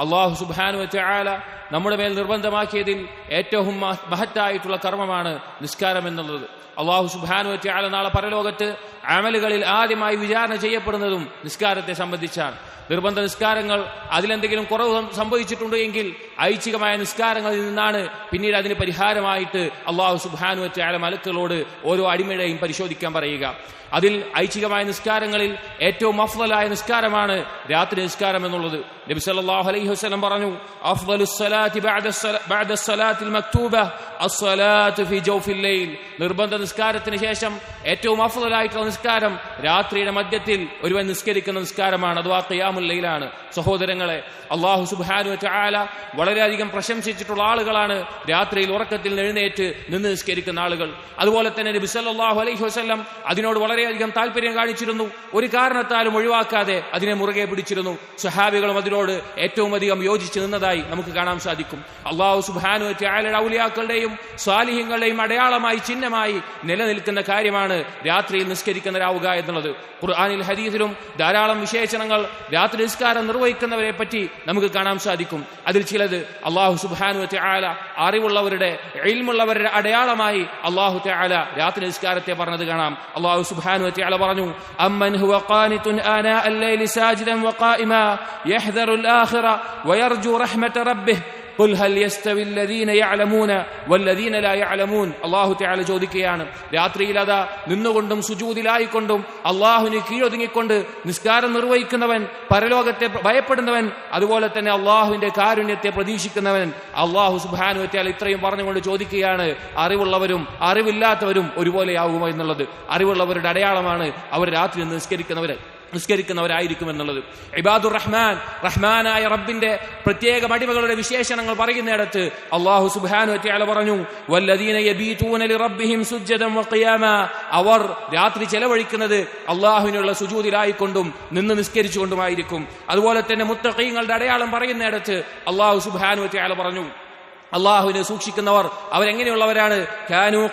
അള്ളാഹു സുബാനു ആല നമ്മുടെ മേൽ നിർബന്ധമാക്കിയതിൽ ഏറ്റവും മഹ- മഹത്തായിട്ടുള്ള കർമ്മമാണ് നിസ്കാരം എന്നുള്ളത്. അള്ളാഹു സുബാനു ആല നാളെ പരലോകത്ത് അമലുകളിൽ ആദ്യമായി വിചാരണ ചെയ്യപ്പെടുന്നതും നിസ്കാരത്തെ സംബന്ധിച്ചാണ്. നിർബന്ധ നിസ്കാരങ്ങൾ അതിലെന്തെങ്കിലും കുറവ് സംഭവിച്ചിട്ടുണ്ടെങ്കിൽ ഐച്ഛികമായ നിസ്കാരങ്ങളിൽ നിന്നാണ് പിന്നീട് അതിന് പരിഹാരമായിട്ട് അള്ളാഹു സുബാനു ആല മലക്കുകളോട് ഓരോ അടിമയുടെയും പരിശോധിക്കാൻ പറയുക. അതിൽ ഐച്ഛികമായ നിസ്കാരങ്ങളിൽ ഏറ്റവും അഫ്ലലായ നിസ്കാരമാണ് രാത്രി നിസ്കാരം എന്നുള്ളത്. നബി സല്ലല്ലാഹു അലൈഹി വസല്ലം പറഞ്ഞു അഫ്ദലുസ് അസ്സലാത്തു ഫി ജൗഫിൽ ലൈൽ. നിർബന്ധ നിസ്കാരത്തിന് ശേഷം ഏറ്റവും അഫുതലായിട്ടുള്ള നിസ്കാരം രാത്രിയുടെ മധ്യത്തിൽ ഒരുവൻ നിസ്കരിക്കുന്ന നിസ്കാരമാണ്. അഥവാ ലൈലാണ്. സഹോദരങ്ങളെ അള്ളാഹു സുബാനു വതആല വളരെയധികം പ്രശംസിച്ചിട്ടുള്ള ആളുകളാണ് രാത്രിയിൽ ഉറക്കത്തിൽ എഴുന്നേറ്റ് നിന്ന് നിസ്കരിക്കുന്ന ആളുകൾ. അതുപോലെ തന്നെ നബി അലൈഹി വസല്ലം അതിനോട് വളരെയധികം താല്പര്യം കാണിച്ചിരുന്നു. ഒരു കാരണത്താലും ഒഴിവാക്കാതെ അതിനെ മുറുകെ പിടിച്ചിരുന്നു. സ്വഹാബികളും അതിനോട് ഏറ്റവും അധികം യോജിച്ച് നിന്നതായി നമുക്ക് കാണാൻ സാധിക്കും. അള്ളാഹു സുബാനു ചായാലയുടെ ഔലിയാക്കളുടെയും സ്വാലിഹ്യങ്ങളുടെയും അടയാളമായി ചിഹ്നമായി നിലനിൽക്കുന്ന കാര്യമാണ് രാത്രിയിൽ നിസ്കരിക്കുന്നവരാവുക എന്നുള്ളത്. ഖുർആാനിൽ ഹദീസിലും ധാരാളം വിശേഷണങ്ങൾ രാത്രി നിസ്കാരം നിർവഹിക്കുന്നവരെ പറ്റി നമുക്ക് കാണാൻ സാധിക്കും. അതിൽ ചിലത് അള്ളാഹു സുബാനു ആല അറിവുള്ളവരുടെ എയിൽമുള്ളവരുടെ അടയാളമായി അള്ളാഹു ആല രാത്രി നിസ്കാരത്തെ പറഞ്ഞത് കാണാം. അള്ളാഹു സുബാനു വതആല പറഞ്ഞു അമ്മൻ ഹുവ قل هل يستوي الذين يعلمون والذين لا يعلمون അള്ളാഹു തആല ചോദിക്കുകയാണ് രാത്രിയിൽ അതാ നിന്നുകൊണ്ടും സുജൂദിലായിക്കൊണ്ടും അള്ളാഹുവിന് കീഴൊതുങ്ങിക്കൊണ്ട് നിസ്കാരം നിർവഹിക്കുന്നവൻ പരലോകത്തെ ഭയപ്പെടുന്നവൻ അതുപോലെ തന്നെ അള്ളാഹുവിന്റെ കാരുണ്യത്തെ പ്രതീക്ഷിക്കുന്നവൻ അള്ളാഹു സുബ്ഹാനഹു വതആല ഇത്രയും പറഞ്ഞുകൊണ്ട് ചോദിക്കുകയാണ് അറിവുള്ളവരും അറിവില്ലാത്തവരും ഒരുപോലെയാകുമോ എന്നുള്ളത് അറിവുള്ളവരുടെ അടയാളമാണ് അവർ രാത്രി നിസ്കരിക്കുന്നവർ നിസ്കരിക്കുന്നവരായിരിക്കും എന്നുള്ളത് ഇബാദുർ റഹ്മാൻ റഹ്മാനായ റബ്ബിന്റെ പ്രത്യേക അടിമകളുടെ വിശേഷണങ്ങൾ പറയുന്നിടത്ത് അള്ളാഹു സുബ്ഹാനഹു വതആല പറഞ്ഞു അവർ രാത്രി ചെലവഴിക്കുന്നത് അള്ളാഹുവിനുള്ള സുജൂതിലായിക്കൊണ്ടും നിന്ന് നിസ്കരിച്ചുകൊണ്ടുമായിരിക്കും. അതുപോലെ തന്നെ മുത്തഖീങ്ങളുടെ അടയാളം പറയുന്നിടത്ത് അള്ളാഹു വതആല പറഞ്ഞു അള്ളാഹുവിനെ സൂക്ഷിക്കുന്നവർ അവരെങ്ങനെയുള്ളവരാണ്? കാനു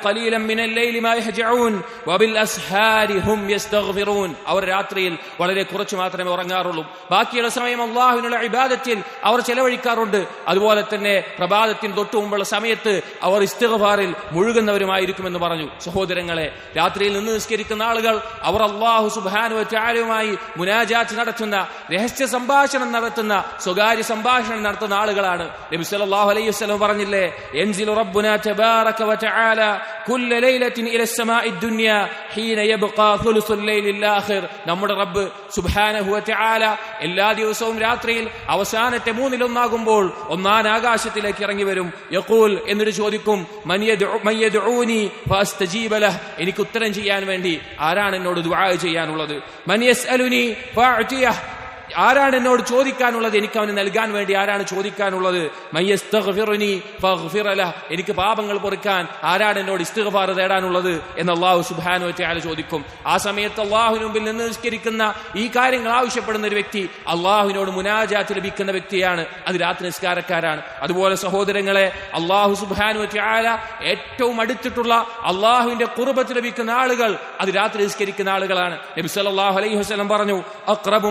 അവർ രാത്രിയിൽ വളരെ കുറച്ച് മാത്രമേ ഉറങ്ങാറുള്ളൂ. ബാക്കിയുള്ള സമയം അള്ളാഹുവിനുള്ള ഇബാദത്തിൽ അവർ ചെലവഴിക്കാറുണ്ട്. അതുപോലെ തന്നെ പ്രഭാതത്തിന് തൊട്ടു മുമ്പുള്ള സമയത്ത് അവർ ഇസ്തിഗ്ഫാറിൽ മുഴുകുന്നവരുമായിരിക്കുമെന്ന് പറഞ്ഞു. സഹോദരങ്ങളെ രാത്രിയിൽ നിന്ന് നിസ്കരിക്കുന്ന ആളുകൾ അവർ അള്ളാഹു സുബ്ഹാനഹു മുനാജാച്ച് മുനാജാത്ത് നടത്തുന്ന രഹസ്യ സംഭാഷണം നടത്തുന്ന സ്വകാര്യ സംഭാഷണം നടത്തുന്ന ആളുകളാണ്. നബി സല്ലല്ലാഹു അലൈഹി വസല്ലം പറഞ്ഞില്ലേ യൻസിലു റബ്ബുനാ തബാറക വതആല കുല്ല ലൈലത്തിൻ ഇല السماء الدنيا حين يبقى ثلث الليل الاخر നമ്മുടെ റബ്ബ് സുബ്ഹാനഹു വതആല എല്ലാ ദിവസവും രാത്രിയിൽ അവസാനത്തെ മൂന്നിലൊന്നാകുമ്പോൾ ഒന്നാം ആകാശത്തിലേക്ക് ഇറങ്ങി വരും യഖൂൽ എന്നിട്ട് ചോദിക്കും മൻ യദ്ഉ- മൻ യദ്ഊനി ഫഅസ്തജീബ ലഹ് എനിക്ക് ഉത്തരം ചെയ്യാൻ വേണ്ടി ആരാണ് എന്നോട് ദുആ ചെയ്യാനുള്ളത് മൻ യസ്അലുനി ഫഅഅതിയഹ് ആരാണ് എന്നോട് ചോദിക്കാനുള്ളത് എനിക്ക് അവന് നൽകാൻ വേണ്ടി ആരാണ് ചോദിക്കാനുള്ളത്. എനിക്ക് പാപങ്ങൾ പൊറുക്കാൻ ആരാണ് എന്നോട് ഇസ്തിഗ്ഫാർ തേടാനുള്ളത് എന്ന് അള്ളാഹു സുബാനു വതആല ചോദിക്കും. ആ സമയത്ത് അള്ളാഹുവിന് മുമ്പിൽ നിന്ന് നിസ്കരിക്കുന്ന ഈ കാര്യങ്ങൾ ആവശ്യപ്പെടുന്ന ഒരു വ്യക്തി അള്ളാഹുവിനോട് മുനാജാത്ത് ലഭിക്കുന്ന വ്യക്തിയാണ്. അത് രാത്രി നിസ്കാരക്കാരാണ്. അതുപോലെ സഹോദരങ്ങളെ അള്ളാഹു സുബാനു വതആല ഏറ്റവും അടുത്തിട്ടുള്ള അള്ളാഹുവിന്റെ കുർബത്ത് ലഭിക്കുന്ന ആളുകൾ അത് രാത്രി നിസ്കരിക്കുന്ന ആളുകളാണ്. നബി സല്ലല്ലാഹു അലൈഹി വസ്ലം പറഞ്ഞു അഖ്റബു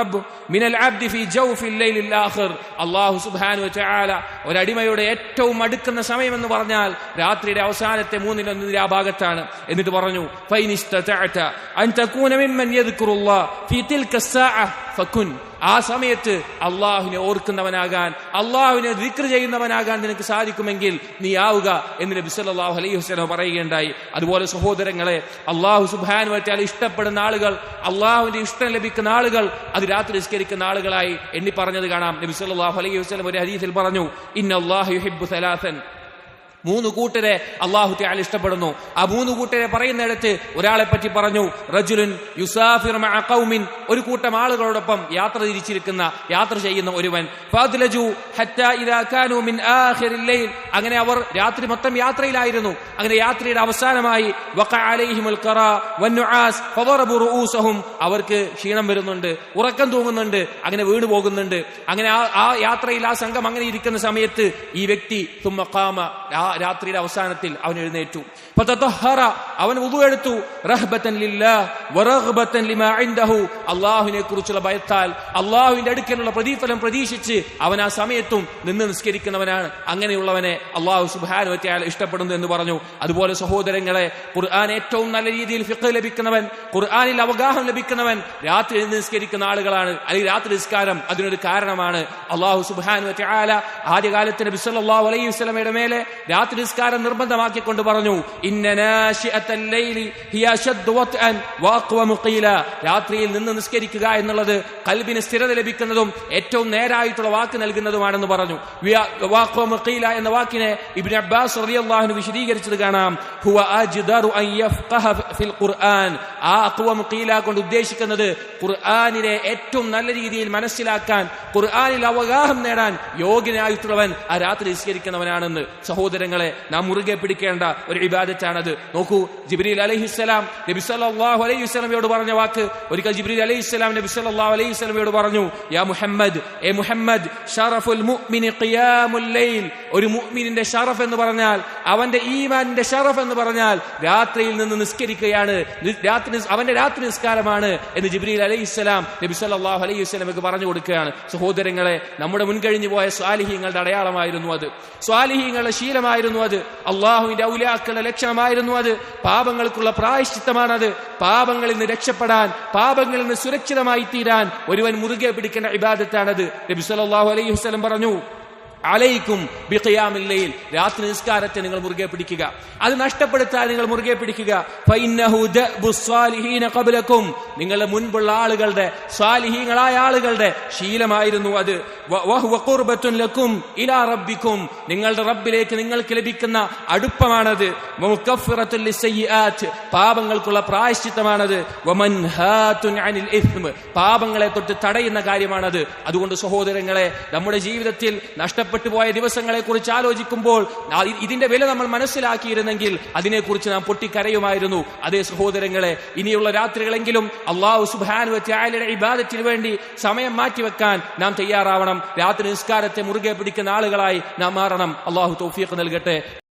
റബ്ബ് മിനൽ ആബ്ദി ഫി ജൗഫിൽ ലൈലിൽ ആഖിർ. അല്ലാഹു സുബ്ഹാനഹു വ തആല ഒരടിമയുടെ ഏറ്റവും അടുക്കുന്ന സമയം എന്ന് പറഞ്ഞാൽ രാത്രിയുടെ അവസാനത്തെ മൂന്നിലൊന്നിന്റെ ആ ഭാഗത്താണ്. എന്നിട്ട് പറഞ്ഞു ഫൈനിസ്തതഅത അൻ തകൂന മിമ്മൻ യദ്കുറുല്ലാഹ ഫി തിൽക ഫകുൻ. ആ സമയത്ത് അള്ളാഹുവിനെ ഓർക്കുന്നവനാകാൻ അള്ളാഹുവിനെ ദിക്ർ ചെയ്യുന്നവനാകാൻ നിനക്ക് സാധിക്കുമെങ്കിൽ നീ ആവുക എന്ന് നബി സല്ലല്ലാഹു അലൈഹി വസല്ലം പറയുകയുണ്ടായി. അതുപോലെ സഹോദരങ്ങളെ അള്ളാഹു സുബാൻ വറ്റാൽ ഇഷ്ടപ്പെടുന്ന ആളുകൾ അള്ളാഹുവിന്റെ ഇഷ്ടം ലഭിക്കുന്ന ആളുകൾ അത് രാത്രി നിസ്കരിക്കുന്ന ആളുകളായി എണ്ണി പറഞ്ഞത് കാണാം. നബി സല്ലല്ലാഹു അലൈഹി വസ്ലം ഒരു ഹരീഫിൽ പറഞ്ഞു യുഹിബ്ബു സലാസൻ. മൂന്ന് കൂട്ടരെ അള്ളാഹു ത്യാൽ ഇഷ്ടപ്പെടുന്നു. ആ മൂന്ന് കൂട്ടരെ പറയുന്നിടത്ത് ഒരാളെ പറ്റി പറഞ്ഞു റജുലുൻ യുസാഫിർ അക്കൗമിൻ ഒരു കൂട്ടം ആളുകളോടൊപ്പം യാത്ര തിരിച്ചിരിക്കുന്ന യാത്ര ചെയ്യുന്ന ഒരുവൻ. അങ്ങനെ അവർ രാത്രി മൊത്തം യാത്രയിലായിരുന്നു. അങ്ങനെ യാത്രയുടെ അവസാനമായി അവർക്ക് ക്ഷീണം വരുന്നുണ്ട് ഉറക്കം തൂങ്ങുന്നുണ്ട് അങ്ങനെ വീണ് പോകുന്നുണ്ട്. അങ്ങനെ ആ യാത്രയിൽ ആ സംഘം അങ്ങനെ ഇരിക്കുന്ന സമയത്ത് ഈ വ്യക്തി തുമ്മക്കാമ രാത്രിയുടെ അവസാനത്തിൽ അവൻ എഴുന്നേറ്റു. അവൻ ഉതുവെടുത്തു അള്ളാഹുവിനെ കുറിച്ചുള്ള ഭയത്താൽ അള്ളാഹുവിന്റെ അടുക്കലുള്ള പ്രതിഫലം പ്രതീക്ഷിച്ച് അവൻ ആ സമയത്തും നിന്ന് നിസ്കരിക്കുന്നവനാണ്. അങ്ങനെയുള്ളവനെ അള്ളാഹു സുബാനുവറ്റയാൽ ഇഷ്ടപ്പെടുന്നു എന്ന് പറഞ്ഞു. അതുപോലെ സഹോദരങ്ങളെ ഖുർആൻ ഏറ്റവും നല്ല രീതിയിൽ ഫിഖ് ലഭിക്കുന്നവൻ ഖുർആാനിൽ അവഗാഹം ലഭിക്കുന്നവൻ രാത്രി നിന്ന് നിസ്കരിക്കുന്ന ആളുകളാണ്. അല്ലെങ്കിൽ രാത്രി നിസ്കാരം അതിനൊരു കാരണമാണ്. അള്ളാഹു സുബാനുവറ്റയാല ആദ്യകാലത്തിന് ബിസ്വല്ലാ അലൈഹി വസ്ലമയുടെ മേലെ നിസ്കാരം നിർബന്ധമാക്കിക്കൊണ്ട് പറഞ്ഞു രാത്രിയിൽ നിന്ന് നിസ്കരിക്കുക എന്നുള്ളത് കൽബിന് സ്ഥിരത ലഭിക്കുന്നതും ഏറ്റവും നേരായിട്ടുള്ള വാക്ക് നൽകുന്നതുമാണെന്ന് പറഞ്ഞു. എന്ന വാക്കിനെ ഇബ്നു അബ്ബാസ് വിശദീകരിച്ചത് കാണാം. ഹുവ യഫ്ഖഹ ഫിൽ ഖുർആൻ. ആ കൊണ്ട് ഉദ്ദേശിക്കുന്നത് ഖുർആനിനെ ഏറ്റവും നല്ല രീതിയിൽ മനസ്സിലാക്കാൻ ഖുർആനിൽ അവഗാഹം നേടാൻ യോഗ്യനായിട്ടുള്ളവൻ ആ രാത്രി നിസ്കരിക്കുന്നവനാണെന്ന് സഹോദരങ്ങളെ നാം മുറുകെ പിടിക്കേണ്ട ഒരു ഇബാദത്താണത്. നോക്കൂ ജിബ്രീൽ നബി സല്ലല്ലാഹു അലൈഹി വസല്ലമയോട് പറഞ്ഞ വാക്ക് ഒരിക്കൽ ജിബ്രീൽ അലൈഹിസ്സലാം നബി സല്ലല്ലാഹു അലൈഹി വസല്ലമയോട് പറഞ്ഞു യാ മുഹമ്മദ് എ മുഹമ്മദ് ഷറഫുൽ മുഅ്മിനി ഖിയാമുൽ ലൈൽ. ഒരു മുഅ്മിനിന്റെ ഷറഫ് എന്ന് പറഞ്ഞാൽ അവന്റെ ഈമാനിന്റെ ഷറഫ് എന്ന് പറഞ്ഞാൽ രാത്രിയിൽ നിന്ന് നിസ്കരിക്കുകയാണ് രാത്രി അവന്റെ രാത്രി നിസ്കാരമാണ് എന്ന് ജിബ്രീൽ അലൈഹിസ്സലാം നബി സല്ലല്ലാഹു അലൈഹി വസല്ലമക്ക് പറഞ്ഞു കൊടുക്കുകയാണ്. സഹോദരങ്ങളെ നമ്മുടെ മുൻകഴിഞ്ഞു പോയ സ്വാലിഹീങ്ങളുടെ അടയാളമായിരുന്നു അത്. സ്വാലിഹീങ്ങളുടെ ശീലമായിരുന്നു അത്. അള്ളാഹുവിന്റെ ഔലാക്കളുടെ ലക്ഷണമായിരുന്നു അത്. പാപങ്ങൾക്കുള്ള പ്രായശ്ചിത്തമാണത്. പാപങ്ങളിൽ നിന്ന് രക്ഷപ്പെടാൻ പാപങ്ങളിൽ നിന്ന് സുരക്ഷിതമായി തീരാൻ ഒരുവൻ മുറുകെ പിടിക്കേണ്ട ഇബാദത്താണത്. നബി സല്ലല്ലാഹു അലൈഹി വസ്ലം പറഞ്ഞു അലൈക്കും ബിഖിയാമില്ലയിൽ രാത്രി നിസ്കാരത്തെ നിങ്ങൾ മുറുകെ പിടിക്കുക. അത് നഷ്ടപ്പെടുത്താൻ നിങ്ങൾ മുറുകെ പിടിക്കുക. കബലക്കും നിങ്ങളുടെ മുൻപുള്ള ആളുകളുടെ സ്വാലിഹീങ്ങളായ ആളുകളുടെ ശീലമായിരുന്നു അത്. ലക്കും ഇലാ റബ്ബിക്കും. നിങ്ങളുടെ റബ്ബിലേക്ക് നിങ്ങൾക്ക് ലഭിക്കുന്ന അടുപ്പമാണത്. പാപങ്ങൾക്കുള്ള പ്രായശ്ചിത്തമാണത്. പാപങ്ങളെ തൊട്ട് തടയുന്ന കാര്യമാണത്. അതുകൊണ്ട് സഹോദരങ്ങളെ നമ്മുടെ ജീവിതത്തിൽ നഷ്ടപ്പെട്ടു പോയ ദിവസങ്ങളെ കുറിച്ച് ആലോചിക്കുമ്പോൾ ഇതിന്റെ വില നമ്മൾ മനസ്സിലാക്കിയിരുന്നെങ്കിൽ അതിനെക്കുറിച്ച് നാം പൊട്ടിക്കരയുമായിരുന്നു. അതേ സഹോദരങ്ങളെ ഇനിയുള്ള രാത്രികളെങ്കിലും അള്ളാഹു സുബാനു ത്യാലയുടെ ഇബാദത്തിന് വേണ്ടി സമയം മാറ്റിവെക്കാൻ നാം തയ്യാറാവണം. രാത്രി നിസ്കാരത്തെ മുറുകെ പിടിക്കുന്ന ആളുകളായി നാം മാറണം. അള്ളാഹു തൗഫീഖ് നൽകട്ടെ.